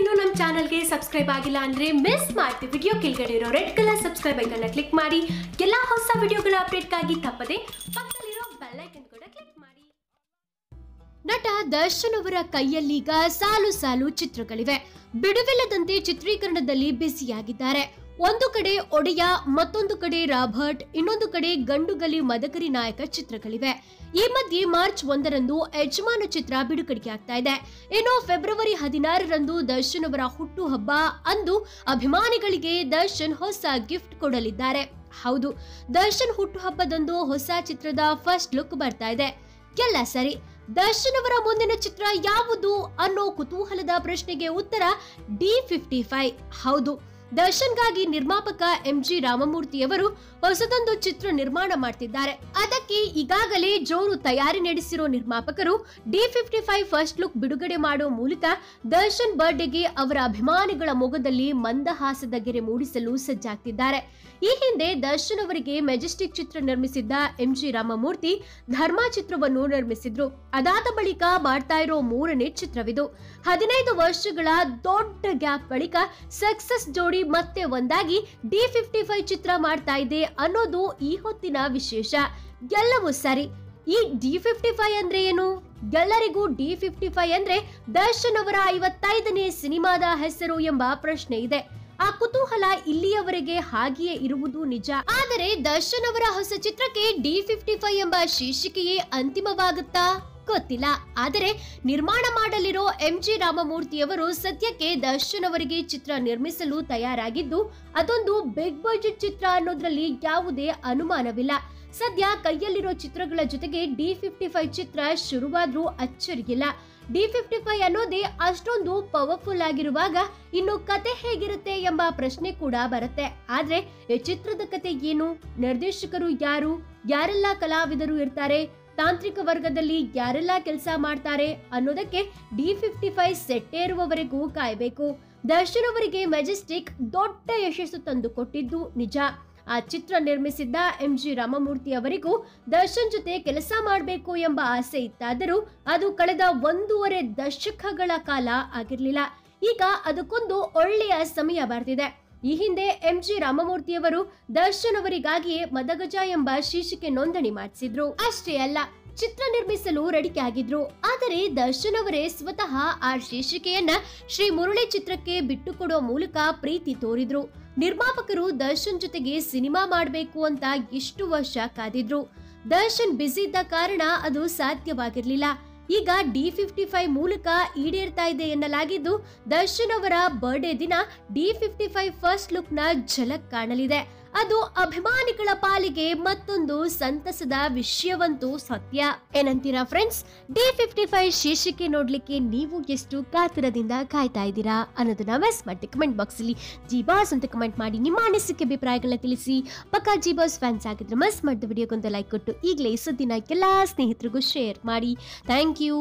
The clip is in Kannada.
ಇನ್ನೂ ನಮ್ಮ ಚಾನಲ್ಗೆ ಸಬ್ಸ್ಕ್ರೈಬ್ ಆಗಿಲ್ಲ ಅಂದ್ರೆ ಮಿಸ್ ಮಾಡ್ತಿ ವಿಡಿಯೋ ಕೆಳಗಡೆ ಇರೋ ರೆಡ್ ಕಲರ್ ಸಬ್ಸ್ಕ್ರೈಬ್ ಐಕನ್ನ ಕ್ಲಿಕ್ ಮಾಡಿ. ಎಲ್ಲ ಹೊಸ ವಿಡಿಯೋಗಳ ಅಪ್ಡೇಟ್ಗಾಗಿ ತಪ್ಪದೆ ಪಕ್ಕದಲ್ಲಿರೋ ಬೆಲ್ ಐಕನ್ ಕೂಡ ಕ್ಲಿಕ್ ಮಾಡಿ. ನಟ ದರ್ಶನ್ ಅವರ ಕೈಯಲ್ಲೀಗ ಸಾಲು ಸಾಲು ಚಿತ್ರಗಳಿವೆ. ಬಿಡುವಿಲ್ಲದಂತೆ ಚಿತ್ರೀಕರಣದಲ್ಲಿ ಬ್ಯುಸಿಯಾಗಿದ್ದಾರೆ ಒಂದು ಕಡೆ ಒಡೆಯ, ಮತ್ತೊಂದು ಕಡೆ ರಾಬರ್ಟ್ ಇನ್ನೊಂದು ಕಡೆ ಗಂಡುಗಲಿ ಮದಕರಿ ನಾಯಕ ಚಿತ್ರಗಳಿವೆ. ಈ ಮಧ್ಯೆ ಮಾರ್ಚ್ ಒಂದರಂದು ಯಜಮಾನ ಚಿತ್ರ ಬಿಡುಗಡೆಯಾಗ್ತಾ ಇದೆ. ಇನ್ನು ಫೆಬ್ರವರಿ ಹದಿನಾರರಂದು ದರ್ಶನ್ ಅವರ ಹುಟ್ಟುಹಬ್ಬ. ಅಂದು ಅಭಿಮಾನಿಗಳಿಗೆ ದರ್ಶನ್ ಹೊಸ ಗಿಫ್ಟ್ ಕೊಡಲಿದ್ದಾರೆ. ಹೌದು, ದರ್ಶನ್ ಹುಟ್ಟುಹಬ್ಬದಂದು ಹೊಸ ಚಿತ್ರದ ಫಸ್ಟ್ ಲುಕ್ ಬರ್ತಾ ಇದೆ. ಎಲ್ಲ ಸರಿ ದರ್ಶನ್ ಅವರ ಮುಂದಿನ ಚಿತ್ರ ಯಾವುದು ಅನ್ನೋ ಕುತೂಹಲದ ಪ್ರಶ್ನೆಗೆ ಉತ್ತರ ಡಿ ಫಿಫ್ಟಿ ಫೈವ್. ಹೌದು ದರ್ಶನ್ಗಾಗಿ ನಿರ್ಮಾಪಕ ಎಂ ಜಿ ರಾಮಮೂರ್ತಿಯವರು ಹೊಸದೊಂದು ಚಿತ್ರ ನಿರ್ಮಾಣ ಮಾಡ್ತಿದ್ದಾರೆ. ಅದಕ್ಕೆ ಈಗಾಗಲೇ ಜೋರು ತಯಾರಿ ನಡೆಸಿರೋ ನಿರ್ಮಾಪಕರು D fifty five first look ಬಿಡುಗಡೆ ಮಾಡೋ ಮೂಲಕ ದರ್ಶನ್ ಬರ್ಡೇಗೆ ಅವರ ಅಭಿಮಾನಿಗಳ ಮೊಗದಲ್ಲಿ ಮಂದಹಾಸದ ಗೆರೆ ಮೂಡಿಸಲು ಸಜ್ಜಾಗ್ತಿದ್ದಾರೆ. ಈ ಹಿಂದೆ ದರ್ಶನ್ ಅವರಿಗೆ ಮೆಜೆಸ್ಟಿಕ್ ಚಿತ್ರ ನಿರ್ಮಿಸಿದ್ದ ಎಂ ಜಿ ರಾಮಮೂರ್ತಿ ಧರ್ಮ ಚಿತ್ರವನ್ನು ನಿರ್ಮಿಸಿದ್ರು. ಅದಾದ ಬಳಿಕ ಮಾಡ್ತಾ ಇರೋ ಮೂರನೇ ಚಿತ್ರವಿದು. ಹದಿನೈದು ವರ್ಷಗಳ ದೊಡ್ಡ ಗ್ಯಾಪ್ ಬಳಿಕ ಸಕ್ಸಸ್ ಜೋಡಿ ಮತ್ತೆ ಒಂದಾಗಿ ಡಿ ಫಿಫ್ಟಿ ಫೈವ್ ಚಿತ್ರ ಮಾಡ್ತಾ ಇದೆ ಅನ್ನೋದು ಈ ಹೊತ್ತಿನ ವಿಶೇಷ. ಎಲ್ಲವೂ ಸರಿ. ಈ ಡಿ ಫಿಫ್ಟಿ ಫೈವ್ ಅಂದ್ರೆ ಏನು? ಎಲ್ಲರಿಗೂ ಡಿ ಫಿಫ್ಟಿ ಫೈವ್ ಅಂದ್ರೆ ದರ್ಶನ್ ಅವರ ಐವತ್ತೈದನೇ ಸಿನಿಮಾದ ಹೆಸರು ಎಂಬ ಪ್ರಶ್ನೆ ಇದೆ. ಆ ಕುತೂಹಲ ಇಲ್ಲಿಯವರೆಗೆ ಹಾಗೆಯೇ ಇರುವುದು ನಿಜ. ಆದರೆ ದರ್ಶನ್ ಅವರ ಹೊಸ ಚಿತ್ರಕ್ಕೆ ಡಿ ಫಿಫ್ಟಿ ಫೈವ್ ಎಂಬ ಶೀರ್ಷಿಕೆಯೇ ಅಂತಿಮವಾಗುತ್ತಾ? ಗೊತ್ತಿಲ್ಲ. ಆದರೆ ನಿರ್ಮಾಣ ಮಾಡಲಿರೋ ಎಂ ಜಿ ರಾಮಮೂರ್ತಿಯವರು ಸದ್ಯಕ್ಕೆ ದರ್ಶನ್ ಅವರಿಗೆ ಚಿತ್ರ ನಿರ್ಮಿಸಲು ತಯಾರಾಗಿದ್ದು, ಅದೊಂದು ಬಿಗ್ ಬಜೆಟ್ ಚಿತ್ರ ಅನ್ನೋದ್ರಲ್ಲಿ ಯಾವುದೇ ಅನುಮಾನವಿಲ್ಲ. ಸದ್ಯ ಕೈಯಲ್ಲಿರೋ ಚಿತ್ರಗಳ ಜೊತೆಗೆ ಡಿ ಫಿಫ್ಟಿ ಫೈವ್ ಚಿತ್ರ ಶುರುವಾದ್ರೂ ಅಚ್ಚರಿಗಿಲ್ಲ. ಡಿ ಫಿಫ್ಟಿ ಫೈವ್ ಅನ್ನೋದೇ ಅಷ್ಟೊಂದು ಪವರ್ಫುಲ್ ಆಗಿರುವಾಗ ಇನ್ನು ಕತೆ ಹೇಗಿರುತ್ತೆ ಎಂಬ ಪ್ರಶ್ನೆ ಕೂಡ ಬರುತ್ತೆ. ಆದ್ರೆ ಈ ಚಿತ್ರದ ಕತೆ ಏನು? ನಿರ್ದೇಶಕರು ಯಾರು? ಯಾರೆಲ್ಲ ಕಲಾವಿದರು ಇರ್ತಾರೆ? ತಾಂತ್ರಿಕ ವರ್ಗದಲ್ಲಿ ಯಾರೆಲ್ಲ ಕೆಲಸ ಮಾಡ್ತಾರೆ ಅನ್ನೋದಕ್ಕೆ ಡಿ ಫಿಫ್ಟಿ ಫೈವ್ ಸೆಟ್ಟೇರುವವರೆಗೂ ಕಾಯಬೇಕು. ದರ್ಶನ್ ಅವರಿಗೆ ಮೆಜೆಸ್ಟಿಕ್ ದೊಡ್ಡ ಯಶಸ್ಸು ತಂದು ಕೊಟ್ಟಿದ್ದು ನಿಜ. ಆ ಚಿತ್ರ ನಿರ್ಮಿಸಿದ್ದ ಎಂ ಜಿ ರಾಮಮೂರ್ತಿ ಅವರಿಗೂ ದರ್ಶನ್ ಜೊತೆ ಕೆಲಸ ಮಾಡಬೇಕು ಎಂಬ ಆಸೆ ಇತ್ತಾದರೂ ಅದು ಕಳೆದ ಒಂದೂವರೆ ದಶಕಗಳ ಕಾಲ ಆಗಿರಲಿಲ್ಲ. ಈಗ ಅದಕ್ಕೊಂದು ಒಳ್ಳೆಯ ಸಮಯ ಬರ್ತಿದೆ. ಈ ಹಿಂದೆ ಎಂಜಿ ರಾಮಮೂರ್ತಿಯವರು ದರ್ಶನ್ ಅವರಿಗಾಗಿಯೇ ಮದಗಜ ಎಂಬ ಶೀರ್ಷಿಕೆ ನೋಂದಣಿ ಮಾಡಿಸಿದ್ರು. ಅಷ್ಟೇ ಅಲ್ಲ, ಚಿತ್ರ ನಿರ್ಮಿಸಲು ರೆಡಿಯಾಗಿದ್ರು ಆದರೆ ದರ್ಶನ್ ಅವರೇ ಸ್ವತಃ ಆ ಶೀರ್ಷಿಕೆಯನ್ನ ಶ್ರೀ ಮುರಳಿ ಚಿತ್ರಕ್ಕೆ ಬಿಟ್ಟುಕೊಡುವ ಮೂಲಕ ಪ್ರೀತಿ ತೋರಿದ್ರು. ನಿರ್ಮಾಪಕರು ದರ್ಶನ್ ಜೊತೆಗೆ ಸಿನಿಮಾ ಮಾಡಬೇಕು ಅಂತ ಎಷ್ಟು ವರ್ಷ ಕಾದಿದ್ರು. ದರ್ಶನ್ ಬ್ಯುಸಿ ಇದ್ದ ಕಾರಣ ಅದು ಸಾಧ್ಯವಾಗಿರ್ಲಿಲ್ಲ. ಈಗ ಡಿ ಫಿಫ್ಟಿ ಫೈವ್ ಮೂಲಕ ಈಡೇರ್ತಾ ಇದೆ ಎನ್ನಲಾಗಿದ್ದು ದರ್ಶನ್ ಅವರ ಬರ್ಡೇ ದಿನ ಡಿ ಫಿಫ್ಟಿ ಫೈವ್ ಫಸ್ಟ್ ಲುಕ್ನ ನ ಝಲಕ್ ಕಾಣಲಿದೆ. ಅದು ಅಭಿಮಾನಿಗಳ ಪಾಲಿಗೆ ಮತ್ತೊಂದು ಸಂತಸದ ವಿಷಯವಂತೂ ಸತ್ಯ. ಏನಂತೀರಾ ಫ್ರೆಂಡ್ಸ್ ಡಿ ಫಿಫ್ಟಿ ಫೈವ್ ಶೀರ್ಷಿಕೆ ನೋಡ್ಲಿಕ್ಕೆ ನೀವು ಎಷ್ಟು ಕಾತುರದಿಂದ ಕಾಯ್ತಾ ಇದ್ದೀರಾ ಅನ್ನೋದನ್ನ ಮೆಸ್ ಮಾಡಿ ಕಮೆಂಟ್ ಬಾಕ್ಸ್ ಅಲ್ಲಿ. ಜಿಬಾಸ್ ಅಂತ ಕಮೆಂಟ್ ಮಾಡಿ ನಿಮ್ಮ ಅನಿಸಿಕೆ ಅಭಿಪ್ರಾಯಗಳನ್ನ ತಿಳಿಸಿ. ಪಕ್ಕ ಜೀಬಾಸ್ ಫ್ಯಾನ್ಸ್ ಆಗಿದ್ರೆ ಮಿಸ್ ಮಾಡಿದ ವಿಡಿಯೋಗೊಂದು ಲೈಕ್ ಕೊಟ್ಟು ಈಗಲೇ ಸುದ್ದಿನ ಎಲ್ಲ ಸ್ನೇಹಿತರಿಗೂ ಶೇರ್ ಮಾಡಿ. Thank you